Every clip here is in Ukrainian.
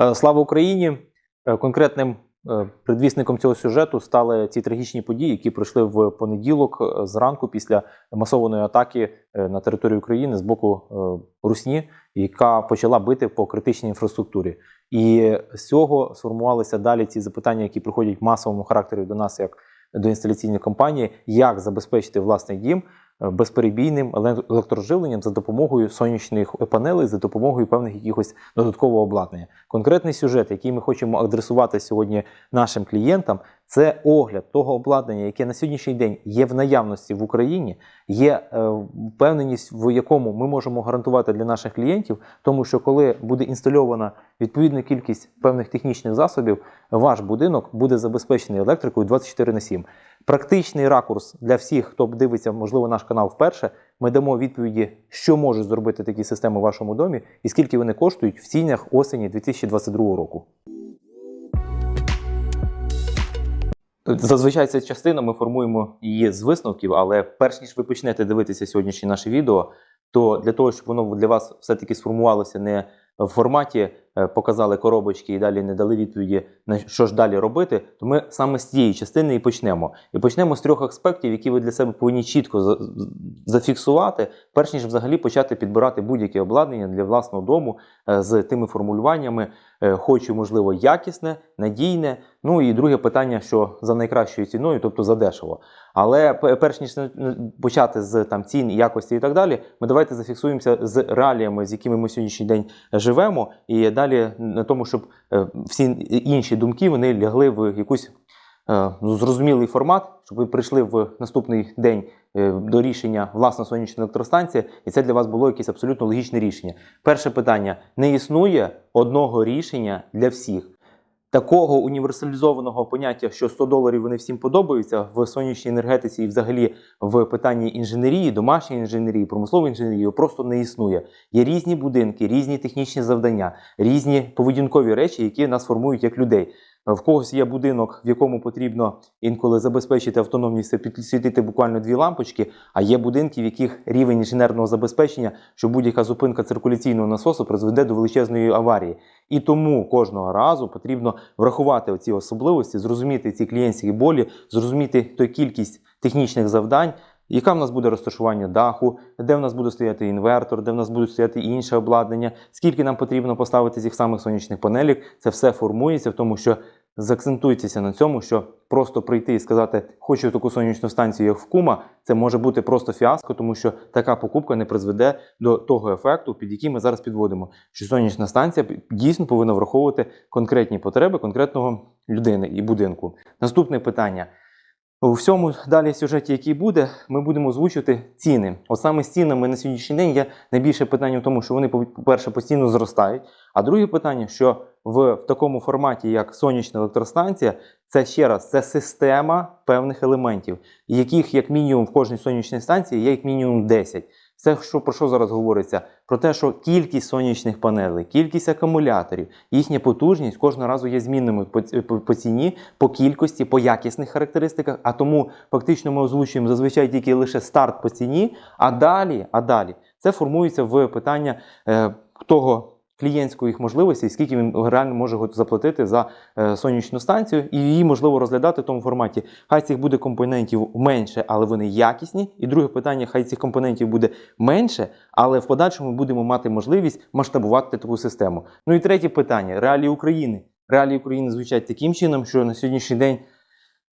Е, Слава Україні! Е, Конкретним е, предвісником цього сюжету стали ці трагічні події, які пройшли в понеділок зранку після масованої атаки на територію України з боку Русні, яка почала бити по критичній інфраструктурі. І з цього сформувалися далі ці запитання, які приходять масовому характері до нас, як до інсталяційної компанії, як забезпечити власний дім безперебійним еле- електроживленням за допомогою сонячних панелей, за допомогою певних якихось додаткового обладнання. Конкретний сюжет, який ми хочемо адресувати сьогодні нашим клієнтам, це огляд того обладнання, яке на сьогоднішній день є в наявності в Україні, є е, впевненість, в якому ми можемо гарантувати для наших клієнтів, тому що коли буде інстальована відповідна кількість певних технічних засобів, ваш будинок буде забезпечений електрикою 24 на 7. Практичний ракурс для всіх, хто дивиться, можливо, наш канал вперше. Ми дамо відповіді, що можуть зробити такі системи в вашому домі, і скільки вони коштують в цінях осені 2022 року. Зазвичай ця частина ми формуємо її з висновків, але перш ніж ви почнете дивитися сьогоднішнє наше відео, то для того, щоб воно для вас все-таки сформувалося не в форматі показали коробочки і далі не дали відповіді на що ж далі робити, то ми саме з цієї частини і почнемо. І почнемо з трьох аспектів, які ви для себе повинні чітко зафіксувати, перш ніж взагалі почати підбирати будь-яке обладнання для власного дому е, з тими формулюваннями. е, Хочу, можливо, якісне, надійне. Ну і друге питання, що за найкращою ціною, тобто за дешево. Але перш ніж е, почати з там цін, якості і так далі, ми давайте зафіксуємося з реаліями, з якими ми сьогоднішній день живемо, і далі на тому, щоб е, всі інші думки вони лягли в якусь е, зрозумілий формат, щоб ви прийшли в наступний день е, до рішення власна сонячна електростанція, і це для вас було якесь абсолютно логічне рішення. Перше питання: не існує одного рішення для всіх. Такого універсалізованого поняття, що 100 доларів вони всім подобаються в сонячній енергетиці і взагалі в питанні інженерії, домашньої інженерії, промислової інженерії просто не існує. Є різні будинки, різні технічні завдання, різні поведінкові речі, які нас формують як людей. В когось є будинок, в якому потрібно інколи забезпечити автономність, підсвітити буквально дві лампочки, а є будинки, в яких рівень інженерного забезпечення, що будь-яка зупинка циркуляційного насосу призведе до величезної аварії. І тому кожного разу потрібно врахувати ці особливості, зрозуміти ці клієнтські болі, зрозуміти той кількість технічних завдань. Яка в нас буде розташування даху, де в нас буде стояти інвертор, де в нас буде стояти інше обладнання, скільки нам потрібно поставити цих самих сонячних панелів, це все формується в тому, що заакцентуйтеся на цьому, що просто прийти і сказати, хочу таку сонячну станцію, як в кума, це може бути просто фіаско, тому що така покупка не призведе до того ефекту, під який ми зараз підводимо. Що сонячна станція дійсно повинна враховувати конкретні потреби конкретного людини і будинку. Наступне питання. У всьому далі сюжеті, який буде, ми будемо озвучувати ціни. От саме з цінами на сьогоднішній день є найбільше питання в тому, що вони, по-перше, постійно зростають. А друге питання, що в, такому форматі, як сонячна електростанція, це ще раз це система певних елементів, яких як мінімум в кожній сонячній станції є як мінімум 10. Це що про що зараз говориться? Про те, що кількість сонячних панелей, кількість акумуляторів, їхня потужність кожного разу є змінними по, по, по ціні, по кількості, по якісних характеристиках. А тому фактично ми озвучуємо зазвичай тільки лише старт по ціні, а далі, а далі це формується в питання е, того. Клієнтської їх можливості, скільки він реально може заплатити за е, сонячну станцію, і її можливо розглядати в тому форматі. Хай цих буде компонентів менше, але вони якісні. І друге питання: хай цих компонентів буде менше, але в подальшому будемо мати можливість масштабувати таку систему. Ну і третє питання: реалії України. Реалії України звучать таким чином, що на сьогоднішній день.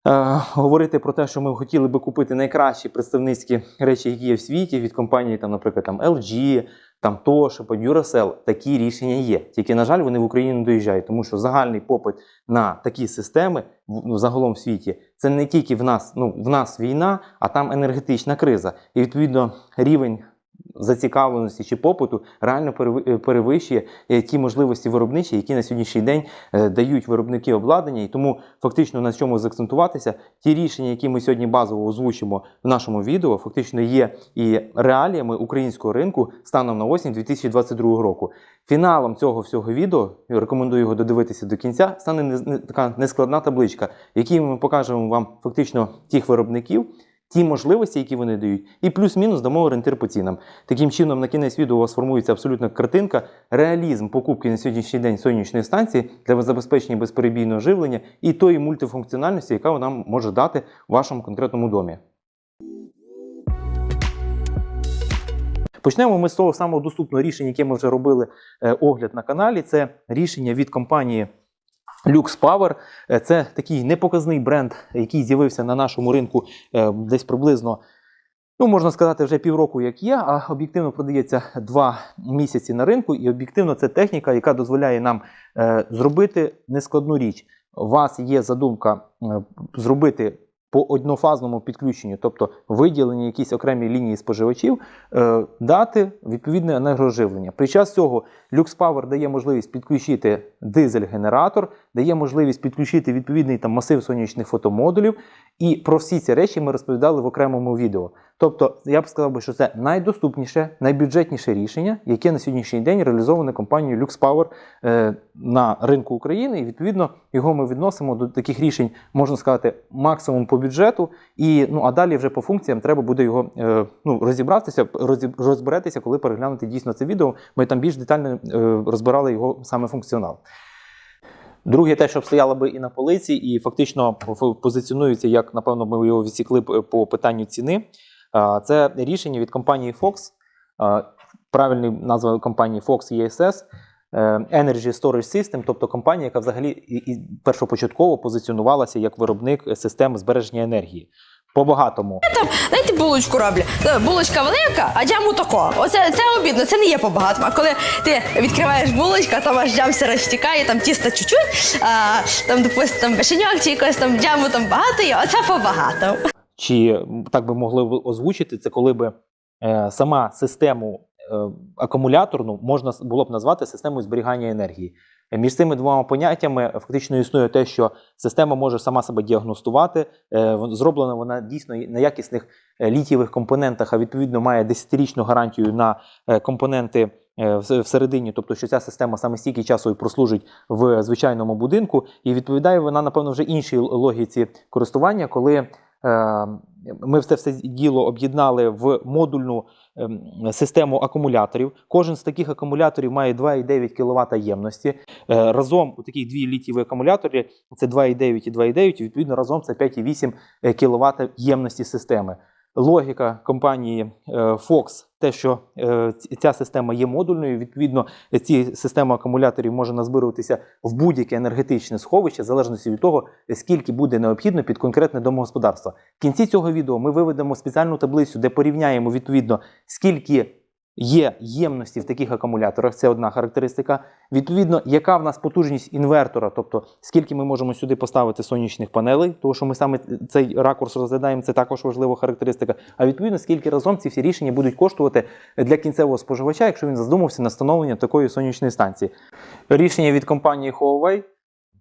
Е, говорити про те, що ми хотіли би купити найкращі представницькі речі, які є в світі від компанії, там, наприклад, там LG, там Toshiba, Юрасел, такі рішення є. Тільки, на жаль, вони в Україну не доїжджають, тому що загальний попит на такі системи ну, загалом в світі це не тільки в нас, ну в нас війна, а там енергетична криза. І відповідно рівень зацікавленості чи попиту реально переви- перевищує е, ті можливості виробничі, які на сьогоднішній день е, дають виробники обладнання. І тому фактично на чому заакцентуватися, ті рішення, які ми сьогодні базово озвучимо в нашому відео, фактично є і реаліями українського ринку станом на осінь 2022 року. Фіналом цього всього відео рекомендую його додивитися до кінця. Стане не- не- така нескладна табличка, в якій ми покажемо вам фактично тих виробників. Ті можливості, які вони дають, і плюс-мінус дамо орієнтир по цінам. Таким чином, на кінець відео у вас формується абсолютна картинка, реалізм покупки на сьогоднішній день сонячної станції для забезпечення безперебійного живлення і тої мультифункціональності, яка вона може дати в вашому конкретному домі. Почнемо ми з того самого доступного рішення, яке ми вже робили е, огляд на каналі. Це рішення від компанії Lux Power. Е, Це такий непоказний бренд, який з'явився на нашому ринку е, десь приблизно. Ну, можна сказати, вже півроку, як є, а об'єктивно продається два місяці на ринку, і об'єктивно це техніка, яка дозволяє нам е, зробити нескладну річ. У вас є задумка зробити по однофазному підключенню, тобто виділені якісь окремі лінії споживачів, е, дати відповідне енергоживлення. Під час цього Lux Power дає можливість підключити дизель-генератор, дає можливість підключити відповідний там масив сонячних фотомодулів. І про всі ці речі ми розповідали в окремому відео. Тобто, я б сказав що це найдоступніше, найбюджетніше рішення, яке на сьогоднішній день реалізоване компанією Lux Power е, на ринку України. І відповідно його ми відносимо до таких рішень, можна сказати, максимум по бюджету. І ну а далі вже по функціям треба буде його е, ну, розібратися, розіб- розберетися, коли переглянути дійсно це відео. Ми там більш детально е, розбирали його саме функціонал. Друге, те, що стояло би і на полиці, і фактично позиціонується, як напевно ми його відсікли по питанню ціни. Це рішення від компанії Fox. А, Правильний назва компанії Fox ESS. е, Energy Storage System, тобто компанія, яка взагалі першопочатково позиціонувалася як виробник систем збереження енергії. По-багатому. Дайте булочку роблю. Е, Булочка велика, а джаму тако. Оце це обідно, це не є по-багатому. А коли ти відкриваєш булочку, там аж джам все розтікає, там тіста чуть-чуть, а там, допустим, там печеньок чи якось там джаму там багато є, оце по-багатому. Чи так би могли б озвучити, це коли би е, сама систему е, акумуляторну можна було б назвати системою зберігання енергії. Е, Між цими двома поняттями фактично існує те, що система може сама себе діагностувати. е, Зроблена вона дійсно на якісних е, літієвих компонентах, а відповідно має 10-річну гарантію на е, компоненти е, всередині, тобто що ця система саме стільки часу і прослужить в звичайному будинку, і відповідає вона, напевно, вже іншій логіці користування, коли е, ми все все діло об'єднали в модульну ем, систему акумуляторів. Кожен з таких акумуляторів має 2,9 кВт ємності. Е, Разом у такі дві літієві акумулятори це 2,9 і 2,9, і відповідно разом це 5,8 кВт ємності системи. Логіка компанії е, Fox, те, що е, ця система є модульною, відповідно, ці системи акумуляторів може назбируватися в будь-яке енергетичне сховище, в залежності від того, скільки буде необхідно під конкретне домогосподарство. В кінці цього відео ми виведемо спеціальну таблицю, де порівняємо відповідно, скільки є ємності в таких акумуляторах. Це одна характеристика. Відповідно, яка в нас потужність інвертора, тобто скільки ми можемо сюди поставити сонячних панелей, тому що ми саме цей ракурс розглядаємо, це також важлива характеристика. А відповідно, скільки разом ці всі рішення будуть коштувати для кінцевого споживача, якщо він задумався на встановлення такої сонячної станції. Рішення від компанії Huawei.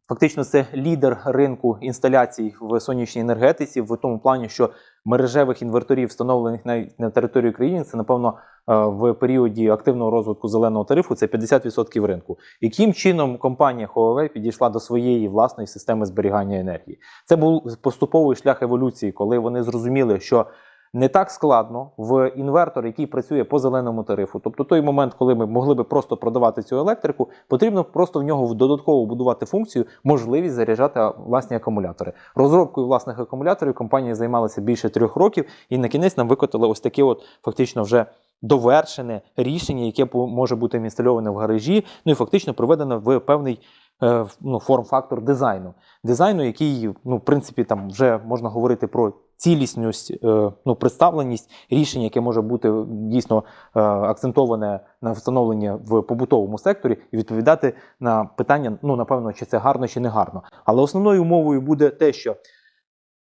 Фактично, це лідер ринку інсталяцій в сонячній енергетиці, в тому плані, що мережевих інверторів, встановлених на, на території країни, це напевно е, в періоді активного розвитку зеленого тарифу це 50% ринку. Яким чином компанія Huawei підійшла до своєї власної системи зберігання енергії? Це був поступовий шлях еволюції, коли вони зрозуміли, що не так складно в інвертор, який працює по зеленому тарифу. Тобто той момент, коли ми могли би просто продавати цю електрику, потрібно просто в нього додатково будувати функцію, можливість заряджати власні акумулятори. Розробкою власних акумуляторів компанія займалася більше трьох років, і на кінець нам викотили ось таке, от фактично вже. Довершене рішення, яке може бути інстальоване в гаражі, ну і фактично проведено в певний е, ну, форм-фактор дизайну. Дизайну, який, ну, в принципі, там вже можна говорити про цілісність, е, ну, представленість рішення, яке може бути дійсно е, акцентоване на встановлення в побутовому секторі, і відповідати на питання, ну, напевно, чи це гарно, чи не гарно. Але основною умовою буде те, що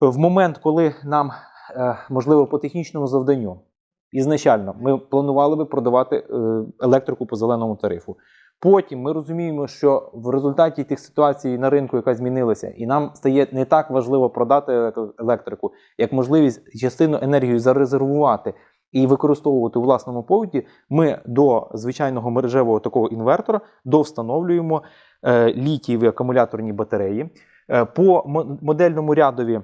в момент, коли нам, е, можливо, по технічному завданню, ізначально ми планували би продавати е, електрику по зеленому тарифу. Потім ми розуміємо, що в результаті тих ситуацій на ринку, яка змінилася, і нам стає не так важливо продати електрику, як можливість частину енергії зарезервувати і використовувати у власному побуті, ми до звичайного мережевого такого інвертора довстановлюємо е, літієві акумуляторні батареї. Е, по мо- модельному рядові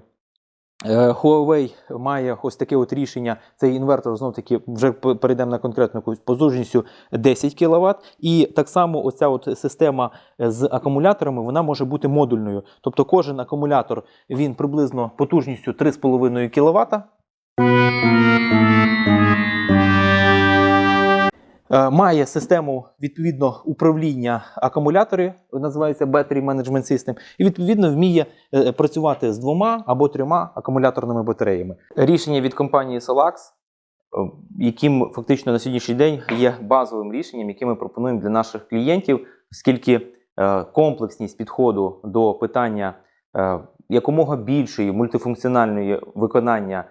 Huawei має ось таке от рішення. Цей інвертор знов таки вже перейдемо на конкретну потужністю 10 кВт. І так само оця от система е, з акумуляторами вона може бути модульною. Тобто кожен акумулятор він приблизно потужністю 3,5 кВт. Має систему відповідно управління акумуляторів, називається Battery Management System, і відповідно вміє е, працювати з двома або трьома акумуляторними батареями. Рішення від компанії Solax, е, яким фактично на сьогоднішній день є базовим рішенням, яке ми пропонуємо для наших клієнтів, оскільки е, комплексність підходу до питання е, якомога більшої мультифункціональної виконання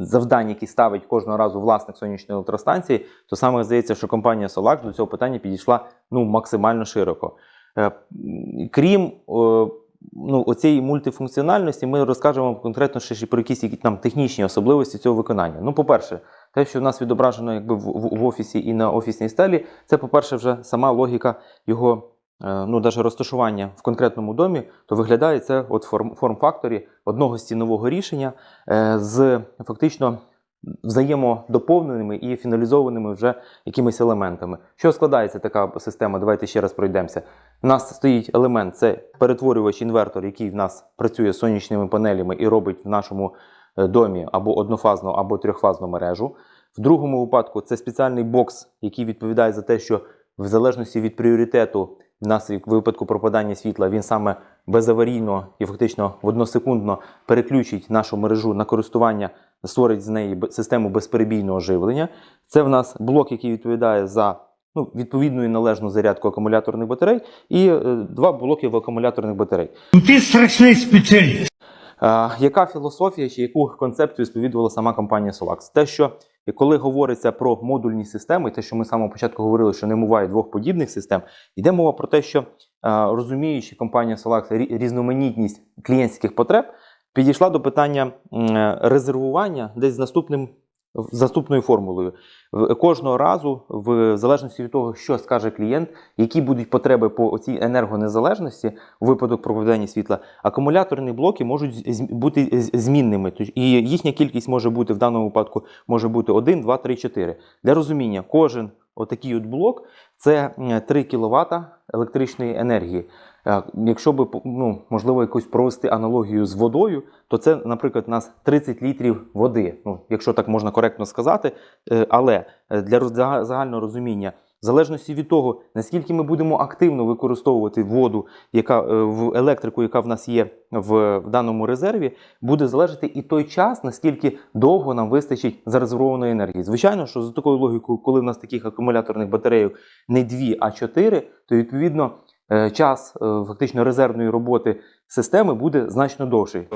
завдань, які ставить кожного разу власник сонячної електростанції, то саме здається, що компанія Solax до цього питання підійшла ну, максимально широко. Е, Крім е, ну, оцієї мультифункціональності, ми розкажемо конкретно ще про якісь там технічні особливості цього виконання. Ну, по-перше, те, що в нас відображено якби в, в, в офісі і на офісній стелі, це, по-перше, вже сама логіка його. Е, Ну, навіть розташування в конкретному домі, то виглядає це от форм, форм-факторі одного стінового рішення е, з фактично взаємодоповненими і фіналізованими вже якимись елементами. Що складається така система? Давайте ще раз пройдемося. У нас стоїть елемент це перетворювач інвертор, який в нас працює з сонячними панелями і робить в нашому е, домі або однофазну, або трьохфазну мережу. В другому випадку це спеціальний бокс, який відповідає за те, що в залежності від пріоритету в нас в випадку пропадання світла він саме безаварійно і фактично в односекундно переключить нашу мережу на користування, створить з неї систему безперебійного живлення. Це в нас блок, який відповідає за ну, відповідну і належну зарядку акумуляторних батарей, і е, два блоки в акумуляторних батарей. Ти страшний спеціаліст. Е, яка філософія чи яку концепцію сповідувала сама компанія Solax? Те, що коли говориться про модульні системи, те, що ми з початку говорили, що не буває двох подібних систем, йде мова про те, що е, розуміючи компанія Solax різноманітність клієнтських потреб, підійшла до питання е, резервування десь з наступним. З наступною формулою кожного разу, в залежності від того, що скаже клієнт, які будуть потреби по цій енергонезалежності у випадок проведення світла, акумуляторні блоки можуть бути змінними. І їхня кількість може бути в даному випадку може бути 1, 2, 3, 4. Для розуміння, кожен отакий от блок це 3 кВт електричної енергії. Е, Якщо би ну, можливо якусь провести аналогію з водою, то це, наприклад, у нас 30 літрів води, ну, якщо так можна коректно сказати. Е, Але е, для загального розуміння, в залежності від того, наскільки ми будемо активно використовувати воду, яка в електрику, яка в нас є в, в даному резерві, буде залежати і той час, наскільки довго нам вистачить зарезервованої енергії. Звичайно, що за такою логікою, коли в нас таких акумуляторних батарейок не дві, а чотири, то відповідно час е, фактично резервної роботи системи буде значно довший.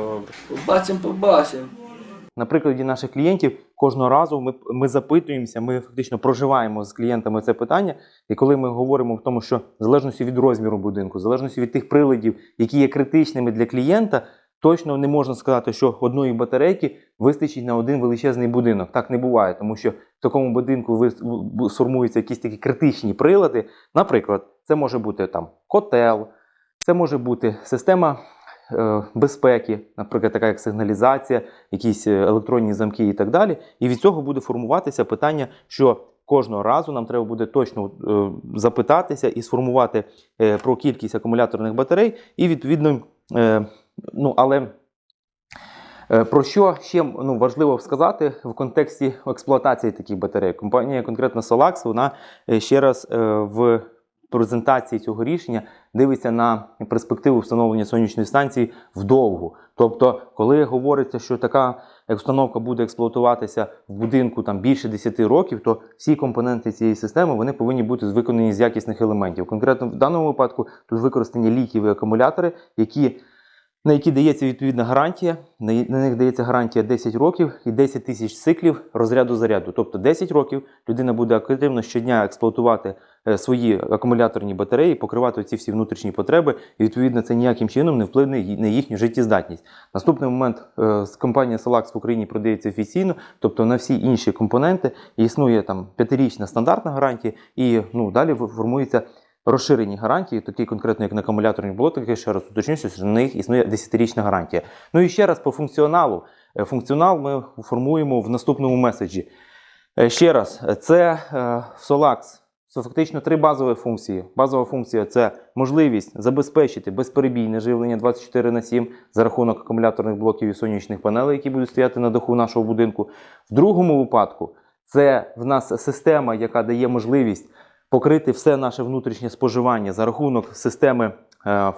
Побачимо, побачимо. На прикладі наших клієнтів кожного разу ми, ми запитуємося, ми фактично проживаємо з клієнтами це питання. І коли ми говоримо в тому, що в залежності від розміру будинку, в залежності від тих приладів, які є критичними для клієнта, точно не можна сказати, що одної батарейки вистачить на один величезний будинок. Так не буває, тому що в такому будинку сформуються якісь такі критичні прилади. Наприклад, це може бути там котел, це може бути система е, безпеки, наприклад, така як сигналізація, якісь е, електронні замки і так далі. І від цього буде формуватися питання, що кожного разу нам треба буде точно е, запитатися і сформувати про кількість акумуляторних батарей, і відповідно, ну але. Е, Про що ще ну, важливо сказати в контексті експлуатації таких батарей? Компанія конкретно Solax, вона е, ще раз е, в презентації цього рішення дивиться на перспективу встановлення сонячної станції вдовгу. Тобто, коли говориться, що така установка буде експлуатуватися в будинку там більше 10 років, то всі компоненти цієї системи вони повинні бути виконані з якісних елементів. Конкретно в даному випадку тут використані літієві акумулятори, які на які дається відповідна гарантія. На них дається гарантія 10 років і 10 тисяч циклів розряду заряду. Тобто 10 років людина буде активно щодня експлуатувати е, свої акумуляторні батареї, покривати ці всі внутрішні потреби, і відповідно це ніяким чином не вплине на їхню життєздатність. Наступний момент е, з- компанія Solax в Україні продається офіційно, тобто на всі інші компоненти існує там п'ятирічна стандартна гарантія, і ну далі формується розширені гарантії, такі конкретно, як на акумуляторні блоки, ще раз уточнюся, що на них існує 10-річна гарантія. Ну і ще раз по функціоналу. Е, Функціонал ми формуємо в наступному меседжі. Е, Ще раз, це е, Solax. Це фактично три базові функції. Базова функція це можливість забезпечити безперебійне живлення 24 на 7 за рахунок акумуляторних блоків і сонячних панелей, які будуть стояти на даху нашого будинку. В другому випадку це в нас система, яка дає можливість покрити все наше внутрішнє споживання за рахунок системи, е,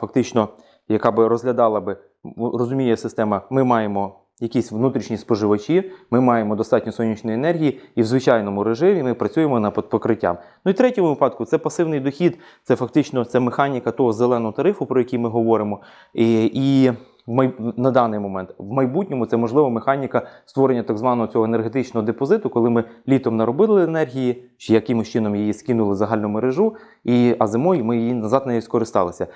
фактично, яка би розглядала би, розуміє система, ми маємо якісь внутрішні споживачі, ми маємо достатньо сонячної енергії, і в звичайному режимі ми працюємо под- покриттям. Ну і третьому випадку це пасивний дохід, це фактично це механіка того зеленого тарифу, про який ми говоримо. І, і. На даний момент в майбутньому це можливо механіка створення так званого цього енергетичного депозиту, коли ми літом наробили енергії, чи якимось чином її скинули в загальну мережу, і а зимою ми її назад нею скористалися.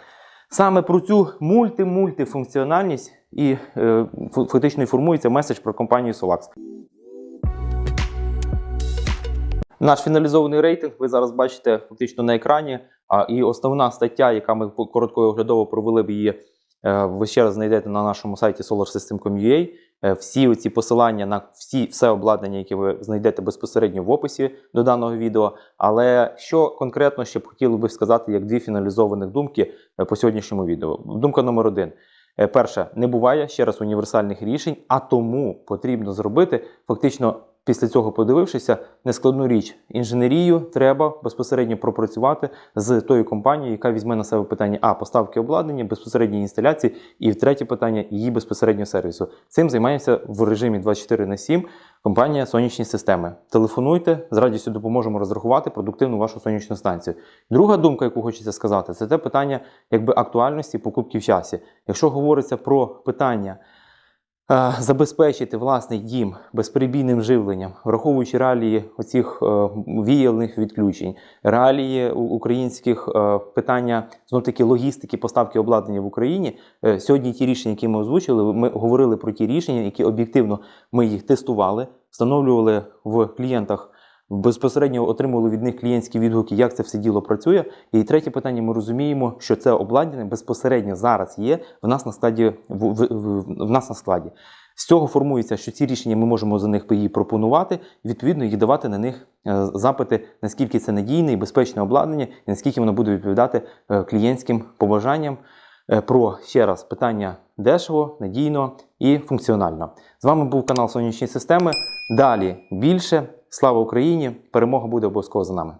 Саме про цю мульти-мультифункціональність і е, фактично формується меседж про компанію Solax. Наш фіналізований рейтинг ви зараз бачите фактично на екрані. А, і основна стаття, яка ми по- коротко і оглядово провели б її, ви ще раз знайдете на нашому сайті solarsystem.com.ua. Е, Всі оці посилання на всі все обладнання, яке ви знайдете безпосередньо в описі до даного відео. Але що конкретно ще б хотіли би сказати, як дві фіналізованих думки е, по сьогоднішньому відео. Думка номер один. Е, Перше, не буває ще раз універсальних рішень, а тому потрібно зробити фактично після цього, подивившися, нескладну річ. Інженерію треба безпосередньо пропрацювати з тою компанією, яка візьме на себе питання а поставки обладнання, безпосередньої інсталяції, і третє питання її безпосередньо сервісу. Цим займається в режимі 24 на 7 компанія Сонячні системи. Телефонуйте, з радістю допоможемо розрахувати продуктивну вашу сонячну станцію. Друга думка, яку хочеться сказати, це те питання якби актуальності покупки в часі. Якщо говориться про питання забезпечити власний дім безперебійним живленням, враховуючи реалії оцих е, віяльних відключень, реалії українських е, питання знов таки логістики поставки обладнання в Україні. Е, сьогодні ті рішення, які ми озвучили, ми говорили про ті рішення, які об'єктивно ми їх тестували, встановлювали в клієнтах. Безпосередньо отримували від них клієнтські відгуки, як це все діло працює. І третє питання: ми розуміємо, що це обладнання безпосередньо зараз є в нас на стадії в, в, в, в нас на складі. З цього формується, що ці рішення ми можемо за них її пропонувати, відповідно їх давати на них е, запити, наскільки це надійне і безпечне обладнання, і наскільки воно буде відповідати е, клієнтським побажанням е, про ще раз питання дешево, надійно і функціонально. З вами був канал Сонячні системи. Далі більше. Слава Україні! Перемога буде обов'язково за нами.